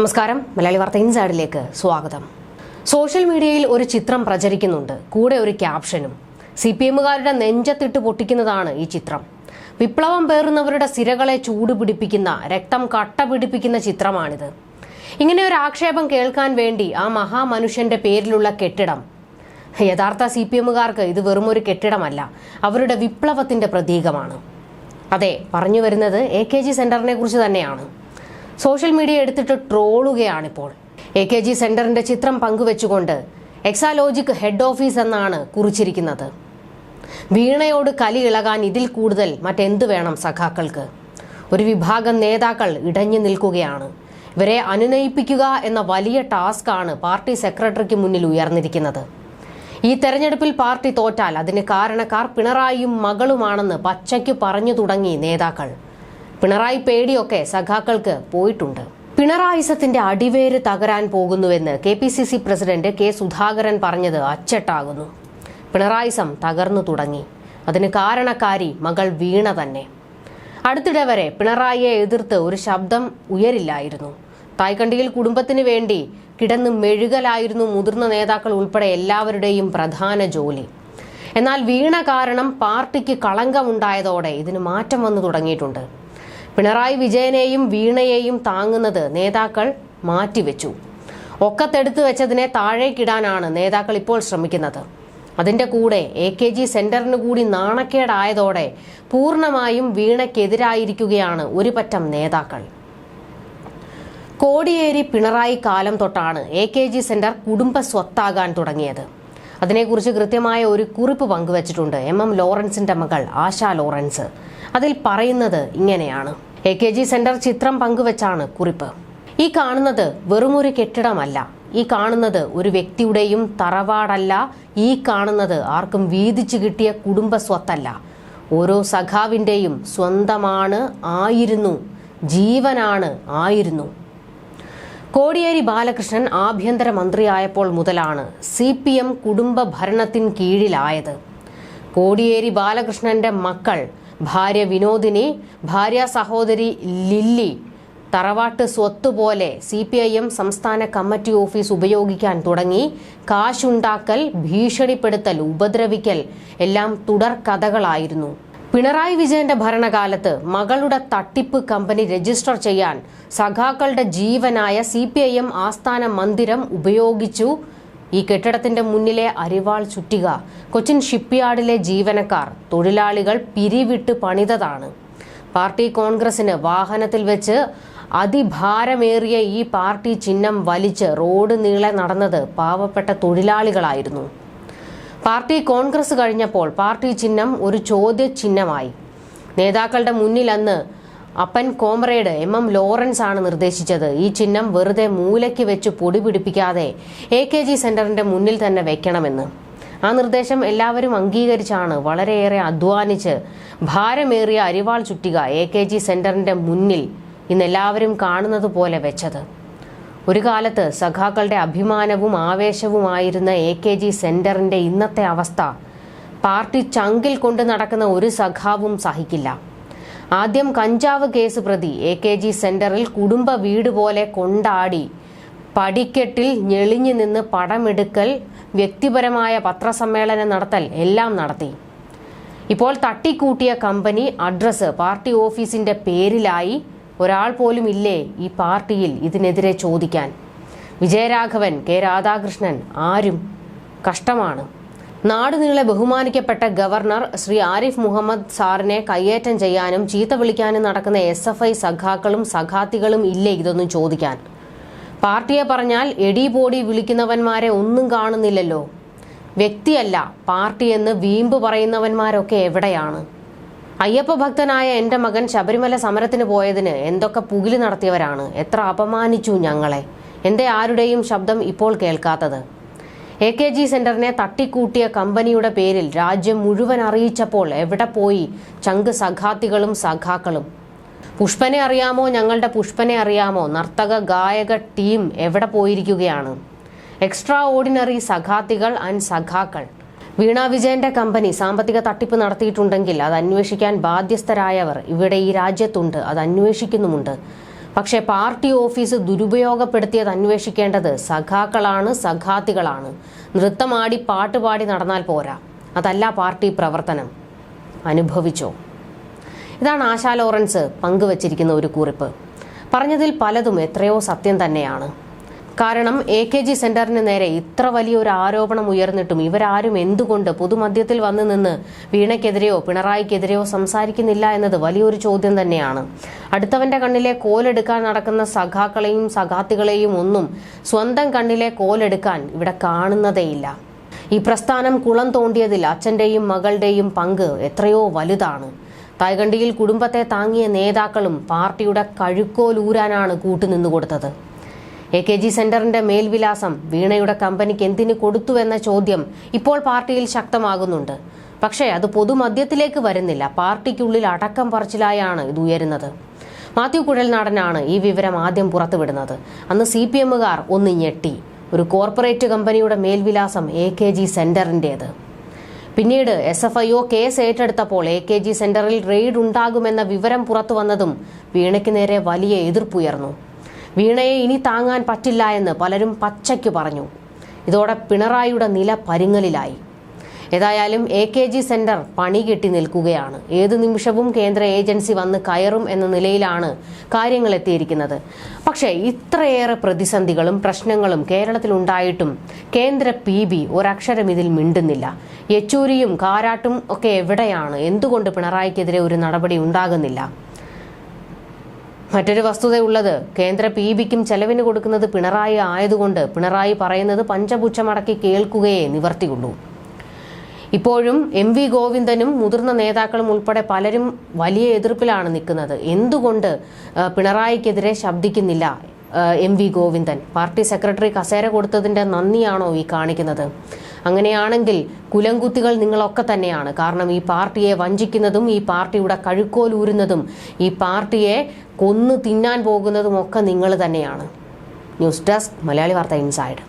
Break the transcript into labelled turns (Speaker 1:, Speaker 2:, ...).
Speaker 1: നമസ്കാരം. മലയാളി വാർത്ത ഇൻസൈഡിലേക്ക് സ്വാഗതം. സോഷ്യൽ മീഡിയയിൽ ഒരു ചിത്രം പ്രചരിക്കുന്നുണ്ട്. കൂടെ ഒരു ക്യാപ്ഷനും. സി പി എമ്മുകാരുടെ നെഞ്ചത്തിട്ട് പൊട്ടിക്കുന്നതാണ് ഈ ചിത്രം. വിപ്ലവം പേറുന്നവരുടെ സിരകളെ ചൂടുപിടിപ്പിക്കുന്ന രക്തം കട്ട പിടിപ്പിക്കുന്ന ചിത്രമാണിത്. ഇങ്ങനെ ഒരു ആക്ഷേപം കേൾക്കാൻ വേണ്ടി ആ മഹാമനുഷ്യന്റെ പേരിലുള്ള കെട്ടിടം. യഥാർത്ഥ സി പി എമ്മുകാർക്ക് ഇത് വെറും ഒരു കെട്ടിടമല്ല അവരുടെ വിപ്ലവത്തിന്റെ പ്രതീകമാണ്. അതെ പറഞ്ഞു വരുന്നത് എ കെ ജി സെന്ററിനെ കുറിച്ച് തന്നെയാണ്. സോഷ്യൽ മീഡിയ എടുത്തിട്ട് ട്രോളുകയാണിപ്പോൾ. എ കെ ജി സെന്ററിന്റെ ചിത്രം പങ്കുവെച്ചുകൊണ്ട് എക്സാലോജിക് ഹെഡ് ഓഫീസ് എന്നാണ് കുറിച്ചിരിക്കുന്നത്. വീണയോട് കലി ഇളകാൻ ഇതിൽ കൂടുതൽ മറ്റെന്ത് വേണം സഖാക്കൾക്ക്? ഒരു വിഭാഗം നേതാക്കൾ ഇടഞ്ഞു നിൽക്കുകയാണ്. ഇവരെ അനുനയിപ്പിക്കുക എന്ന വലിയ ടാസ്കാണ് പാർട്ടി സെക്രട്ടറിക്ക് മുന്നിൽ ഉയർന്നിരിക്കുന്നത്. ഈ തെരഞ്ഞെടുപ്പിൽ പാർട്ടി തോറ്റാൽ അതിന് കാരണക്കാർ പിണറായിയും മകളുമാണെന്ന് പച്ചയ്ക്ക് പറഞ്ഞു തുടങ്ങി നേതാക്കൾ. പിണറായി പേടിയൊക്കെ സഖാക്കൾക്ക് പോയിട്ടുണ്ട്. പിണറായിസത്തിന്റെ അടിവേര് തകരാൻ പോകുന്നുവെന്ന് K P C C president K Sudhakaran പറഞ്ഞത് അച്ചട്ടാകുന്നു. പിണറായിസം തകർന്നു തുടങ്ങി. അതിന് കാരണക്കാരി മകൾ വീണ തന്നെ. അടുത്തിടെ വരെ പിണറായിയെ എതിർത്ത് ഒരു ശബ്ദം ഉയരില്ലായിരുന്നു. തായ്ക്കണ്ടിയിൽ കുടുംബത്തിന് വേണ്ടി കിടന്ന് മെഴുകലായിരുന്നു മുതിർന്ന നേതാക്കൾ ഉൾപ്പെടെ എല്ലാവരുടെയും പ്രധാന ജോലി. എന്നാൽ വീണ കാരണം പാർട്ടിക്ക് കളങ്കമുണ്ടായതോടെ ഇതിന് മാറ്റം വന്നു തുടങ്ങിയിട്ടുണ്ട്. പിണറായി വിജയനെയും വീണയെയും താങ്ങുന്നത് നേതാക്കൾ മാറ്റിവെച്ചു. ഒക്കത്തെടുത്തു വെച്ചതിനെ താഴേക്കിടാനാണ് നേതാക്കൾ ഇപ്പോൾ ശ്രമിക്കുന്നത്. അതിന്റെ കൂടെ എ കെ ജി സെന്ററിന് കൂടി നാണക്കേടായതോടെ പൂർണമായും വീണയ്ക്കെതിരായിരിക്കുകയാണ് ഒരു പറ്റം നേതാക്കൾ. കോടിയേരി പിണറായി കാലം തൊട്ടാണ് എ കെ ജി സെന്റർ കുടുംബ സ്വത്താകാൻ തുടങ്ങിയത്. അതിനെക്കുറിച്ച് കൃത്യമായ ഒരു കുറിപ്പ് പങ്കുവച്ചിട്ടുണ്ട് എം എം ലോറൻസിന്റെ മകൾ ആശ ലോറൻസ്. അതിൽ പറയുന്നത് ഇങ്ങനെയാണ്. എ കെ ജി സെന്റർ ചിത്രം പങ്കുവച്ചാണ് കുറിപ്പ്. ഈ കാണുന്നത് വെറുമൊരു കെട്ടിടമല്ല. ഈ കാണുന്നത് ഒരു വ്യക്തിയുടെയും തറവാടല്ല. ഈ കാണുന്നത് ആർക്കും വീതിച്ചു കിട്ടിയ കുടുംബ സ്വത്തല്ല ഓരോ സഖാവിന്റെയും സ്വന്തമാണ് ആയിരുന്നു ജീവനാണ് ആയിരുന്നു. കോടിയേരി ബാലകൃഷ്ണൻ ആഭ്യന്തര മന്ത്രിയായപ്പോൾ മുതലാണ് സി പി എം കുടുംബ ഭരണത്തിൻ കീഴിലായത്. കോടിയേരി ബാലകൃഷ്ണന്റെ മക്കൾ ഭാര്യ വിനോദിനി ഭാര്യ സഹോദരി ലില്ലി തറവാട്ട് സ്വത്ത് പോലെ സി പി ഐ എം സംസ്ഥാന കമ്മിറ്റി ഓഫീസ് ഉപയോഗിക്കാൻ തുടങ്ങി. കാശുണ്ടാക്കൽ ഭീഷണിപ്പെടുത്തൽ ഉപദ്രവിക്കൽ എല്ലാം തുടർ കഥകളായിരുന്നു. പിണറായി വിജയന്റെ ഭരണകാലത്ത് മകളുടെ തട്ടിപ്പ് കമ്പനി രജിസ്റ്റർ ചെയ്യാൻ സഖാക്കളുടെ ജീവനായ സി പി ഐ എം ആസ്ഥാന മന്ദിരം ഉപയോഗിച്ചു. ഈ കെട്ടിടത്തിന്റെ മുന്നിലെ അരിവാൾ ചുറ്റിക കൊച്ചിൻ ഷിപ്പ്യാർഡിലെ ജീവനക്കാർ തൊഴിലാളികൾ പിരിവിട്ട് പണിതതാണ്. പാർട്ടി കോൺഗ്രസിന് വാഹനത്തിൽ വെച്ച് അതിഭാരമേറിയ ഈ പാർട്ടി ചിഹ്നം വലിച്ച് റോഡ് നീളെ നടന്നത് പാവപ്പെട്ട തൊഴിലാളികളായിരുന്നു. പാർട്ടി കോൺഗ്രസ് കഴിഞ്ഞപ്പോൾ പാർട്ടി ചിഹ്നം ഒരു ചോദ്യചിഹ്നമായി. നേതാക്കളുടെ മുന്നിൽ അന്ന് അപ്പൻ കോമ്രേഡ് എം എം ലോറൻസ് ആണ് നിർദ്ദേശിച്ചത്. ഈ ചിഹ്നം വെറുതെ മൂലയ്ക്ക് വെച്ച് പൊടി പിടിപ്പിക്കാതെ എ കെ ജി സെന്ററിന്റെ മുന്നിൽ തന്നെ വെക്കണമെന്ന്. ആ നിർദ്ദേശം എല്ലാവരും അംഗീകരിച്ചാണ് വളരെയേറെ അധ്വാനിച്ച് ഭാരമേറിയ അരിവാൾ ചുറ്റിക എ കെ ജി സെന്ററിന്റെ മുന്നിൽ ഇന്ന് എല്ലാവരും കാണുന്നത് പോലെ വെച്ചത്. ഒരു കാലത്ത് സഖാക്കളുടെ അഭിമാനവും ആവേശവുമായിരുന്ന എ കെ ജി സെന്ററിന്റെ ഇന്നത്തെ അവസ്ഥ പാർട്ടി ചങ്കിൽ കൊണ്ട് നടക്കുന്ന ഒരു സഖാവും സഹിക്കില്ല. ആദ്യം കഞ്ചാവ് കേസ് പ്രതി. എ കെ ജി സെന്ററിൽ കുടുംബ വീട് പോലെ കൊണ്ടാടി. പടിക്കെട്ടിൽ ഞെളിഞ്ഞു നിന്ന് പടമെടുക്കൽ വ്യക്തിപരമായ പത്രസമ്മേളനം നടത്തൽ എല്ലാം നടത്തി. ഇപ്പോൾ തട്ടിക്കൂട്ടിയ കമ്പനി അഡ്രസ് പാർട്ടി ഓഫീസിന്റെ പേരിലായി. ഒരാൾ പോലും ഇല്ലേ ഈ പാർട്ടിയിൽ ഇതിനെതിരെ ചോദിക്കാൻ? വിജയരാഘവൻ കെ രാധാകൃഷ്ണൻ ആരും കഷ്ടമാണ്. നാടുനീളെ ബഹുമാനിക്കപ്പെട്ട ഗവർണർ ശ്രീ ആരിഫ് മുഹമ്മദ് സാറിനെ കയ്യേറ്റം ചെയ്യാനും ചീത്ത വിളിക്കാനും നടക്കുന്ന എസ് എഫ് ഐ സഖാക്കളും സഖാത്തികളും ഇല്ലേ ഇതൊന്നും ചോദിക്കാൻ. പാർട്ടിയെ പറഞ്ഞാൽ എടി ബോഡി വിളിക്കുന്നവന്മാരെ ഒന്നും കാണുന്നില്ലല്ലോ. വ്യക്തിയല്ല പാർട്ടി എന്ന് വീമ്പ് പറയുന്നവന്മാരൊക്കെ എവിടെയാണ്? അയ്യപ്പ ഭക്തനായ എന്റെ മകൻ ശബരിമല സമരത്തിന് പോയതിന് എന്തൊക്കെ പുകിലി നടത്തിയവരാണ്? എത്ര അപമാനിച്ചു ഞങ്ങളെ. എന്റെ ആരുടെയും ശബ്ദം ഇപ്പോൾ കേൾക്കാത്തത്. എ കെ ജി സെന്ററിനെ തട്ടിക്കൂട്ടിയ കമ്പനിയുടെ പേരിൽ രാജ്യം മുഴുവൻ അറിയിച്ചപ്പോൾ എവിടെ പോയി? ചങ്ക് സഖാത്തികളും സഖാക്കളും. പുഷ്പനെ അറിയാമോ? ഞങ്ങളുടെ പുഷ്പനെ അറിയാമോ? നർത്തക ഗായക ടീം എവിടെ പോയിരിക്കുകയാണ്? എക്സ്ട്രാ ഓർഡിനറി സഖാത്തികൾ ആൻഡ് സഖാക്കൾ. വീണ വിജയന്റെ കമ്പനി സാമ്പത്തിക തട്ടിപ്പ് നടത്തിയിട്ടുണ്ടെങ്കിൽ അത് അന്വേഷിക്കാൻ ബാധ്യസ്ഥരായവർ ഇവിടെ ഈ രാജ്യത്തുണ്ട്. അത് അന്വേഷിക്കുന്നുമുണ്ട്. പക്ഷേ പാർട്ടി ഓഫീസ് ദുരുപയോഗപ്പെടുത്തിയത് അന്വേഷിക്കേണ്ടത് സഖാക്കളാണ് സഖാത്തികളാണ്. നൃത്തമാടി പാട്ടുപാടി നടന്നാൽ പോരാ. അതല്ല പാർട്ടി പ്രവർത്തനം. അനുഭവിച്ചോ? ഇതാണ് ആശാ ലോറൻസ് പങ്കുവച്ചിരിക്കുന്ന ഒരു കുറിപ്പ്. പറഞ്ഞതിൽ പലതും എത്രയോ സത്യം തന്നെയാണ്. കാരണം എ കെ ജി സെന്ററിന് നേരെ ഇത്ര വലിയൊരു ആരോപണം ഉയർന്നിട്ടും ഇവരാരും എന്തുകൊണ്ട് പൊതുമധ്യത്തിൽ വന്നു നിന്ന് വീണയ്ക്കെതിരെയോ പിണറായിക്കെതിരെയോ സംസാരിക്കുന്നില്ല എന്നത് വലിയൊരു ചോദ്യം തന്നെയാണ്. അടുത്തവന്റെ കണ്ണിലെ കോലെടുക്കാൻ നടക്കുന്ന സഖാക്കളെയും സഖാത്തികളെയും ഒന്നും സ്വന്തം കണ്ണിലെ കോലെടുക്കാൻ ഇവിടെ കാണുന്നതേയില്ല. ഈ പ്രസ്ഥാനം കുളം തോണ്ടിയതിൽ അച്ഛന്റെയും മകളുടെയും പങ്ക് എത്രയോ വലുതാണ്. തായ്കണ്ടിയിൽ കുടുംബത്തെ താങ്ങിയ നേതാക്കളും പാർട്ടിയുടെ കഴുക്കോലൂരാനാണ് കൂട്ടുനിന്നു കൊടുത്തത് എ കെ ജി സെന്ററിന്റെ മേൽവിലാസം വീണയുടെ കമ്പനിക്ക് എന്തിനു കൊടുത്തുവെന്ന ചോദ്യം ഇപ്പോൾ പാർട്ടിയിൽ ശക്തമാകുന്നുണ്ട്. പക്ഷേ അത് പൊതുമധ്യത്തിലേക്ക് വരുന്നില്ല. പാർട്ടിക്കുള്ളിൽ അടക്കം പറച്ചിലായാണ് ഇത് ഉയരുന്നത്. മാത്യു കുഴൽനാടനാണ് ഈ വിവരം ആദ്യം പുറത്തുവിടുന്നത്. അന്ന് സി പി എമ്മുകാർ ഒന്ന് ഞെട്ടി. ഒരു കോർപ്പറേറ്റ് കമ്പനിയുടെ മേൽവിലാസം എ കെ ജി സെന്ററിന്റേത് പിന്നീട് S F I O case ഏറ്റെടുത്തപ്പോൾ A K G സെന്ററിൽ റെയ്ഡ് ഉണ്ടാകുമെന്ന വിവരം പുറത്തു വന്നതും വീണയ്ക്ക് നേരെ വലിയ എതിർപ്പുയർന്നു. വീണയെ ഇനി താങ്ങാൻ പറ്റില്ല എന്ന് പലരും പച്ചയ്ക്ക് പറഞ്ഞു. ഇതോടെ പിണറായിയുടെ നില പരിങ്ങലിലായി. ഏതായാലും എ കെ ജി സെന്റർ പണി കെട്ടി നിൽക്കുകയാണ്. ഏതു നിമിഷവും കേന്ദ്ര ഏജൻസി വന്ന് കയറും എന്ന നിലയിലാണ് കാര്യങ്ങൾ എത്തിയിരിക്കുന്നത്. പക്ഷേ ഇത്രയേറെ പ്രതിസന്ധികളും പ്രശ്നങ്ങളും കേരളത്തിലുണ്ടായിട്ടും കേന്ദ്ര പി ബി ഒരക്ഷരം ഇതിൽ മിണ്ടുന്നില്ല. യെച്ചൂരിയും കാരാട്ടും ഒക്കെ എവിടെയാണ്? എന്തുകൊണ്ട് പിണറായിക്കെതിരെ ഒരു നടപടി ഉണ്ടാകുന്നില്ല? മറ്റൊരു വസ്തുതയുള്ളത്. കേന്ദ്ര പി ബിക്കും ചെലവിന് കൊടുക്കുന്നത് പിണറായി ആയതുകൊണ്ട് പിണറായി പറയുന്നത് പഞ്ചപുച്ഛമടക്കി കേൾക്കുകയേ നിവർത്തിയുള്ളൂ. ഇപ്പോഴും എം വി ഗോവിന്ദനും മുതിർന്ന നേതാക്കളും ഉൾപ്പെടെ പലരും വലിയ എതിർപ്പിലാണ് നിൽക്കുന്നത്. എന്തുകൊണ്ട് പിണറായിക്കെതിരെ ശബ്ദിക്കുന്നില്ല M V Govindan? Party secretary കസേര കൊടുത്തതിന്റെ നന്ദിയാണോ ഈ കാണിക്കുന്നത്? അങ്ങനെയാണെങ്കിൽ കുലംകുത്തികൾ നിങ്ങളൊക്കെ തന്നെയാണ്. കാരണം ഈ പാർട്ടിയെ വഞ്ചിക്കുന്നതും ഈ പാർട്ടിയുടെ കഴുക്കോലൂരുന്നതും ഈ പാർട്ടിയെ കൊന്നു തിന്നാൻ പോകുന്നതും ഒക്കെ നിങ്ങൾ തന്നെയാണ്. ന്യൂസ് ഡെസ്ക് മലയാളി വാർത്ത ഇൻസൈഡ്.